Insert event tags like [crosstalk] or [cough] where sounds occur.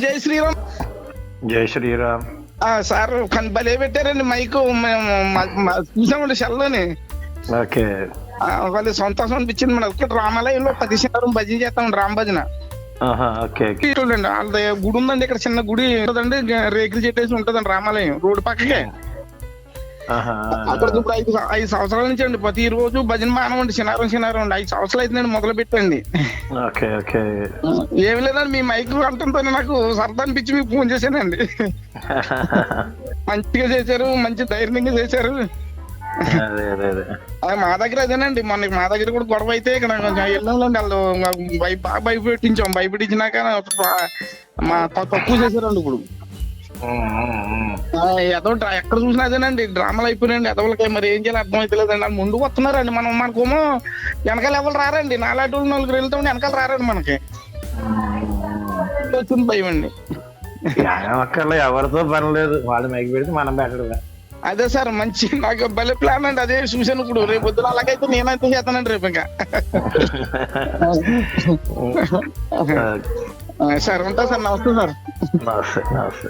జై శ్రీరామ్. జై శ్రీరామ్. ఆ, సార్ కన్ భలే పెట్టారండి మైక్. చూసామండి సెల్లోని ఓకే. వాళ్ళు సంతోషం అనిపించింది మన ఒక్క రామాలయంలో పది శనివారం భజన చేస్తాం రామ భజన. ఓకే వాళ్ళ గుడి ఉందండి ఇక్కడ చిన్న గుడి ఉంటుందండి రేకులు చెట్టేసి ఉంటుందండి రామాలయం రోడ్డు పక్కకే. అక్కడ ఇప్పుడు ఐదు ఐదు సంవత్సరాల నుంచి అండి ప్రతి రోజు భజన మానవండి శనివారం శనివారం అండి ఐదు సంవత్సరాలు అయితే నేను మొదలు పెట్టండి ఏమి లేదండి మీ మైక్ అంటంతో నాకు సరదా అనిపించి మీకు ఫోన్ చేశానండి. [laughs] మంచిగా చేశారు మంచి ధైర్యంగా చేశారు. మా దగ్గర అదేనండి మొన్న మా దగ్గర కూడా గొడవ అయితే ఇక్కడ కొంచెం వెళ్ళండి వాళ్ళు బాగా భయపెట్టించాం. భయపెట్టించినాక మా తక్కువ చేశారండి ఇప్పుడు. ఏదో ఎక్కడ చూసినా అదేనండి డ్రామాలు అయిపోయినాయండి ఎదవలకి మరి ఏం చేయాలి అర్థం అయితే లేదండి వాళ్ళు ముందుకు వస్తున్నారండి మనం మనకేమో వెనకాల ఎవరు రారండి. నాలాంటి వాళ్ళు నలుగురు వెళ్తా వెనకాల రారండి మనకి. వచ్చింది భయం అండి. న్యాయం అక్కర్లే ఎవరితో పని లేదు. వాళ్ళు మైకి పెడితే మనం పెట్టడమే అదే సార్ మంచి నాకు భలే ప్లాన్ అండి. అదే చూశాను ఇప్పుడు. రేపు పొద్దున అలాగైతే నేనైతే చేస్తానండి రేపు ఇంకా. [laughs] సార్ ఉంటా సార్ నమస్తే సార్. నమస్తే నమస్తే.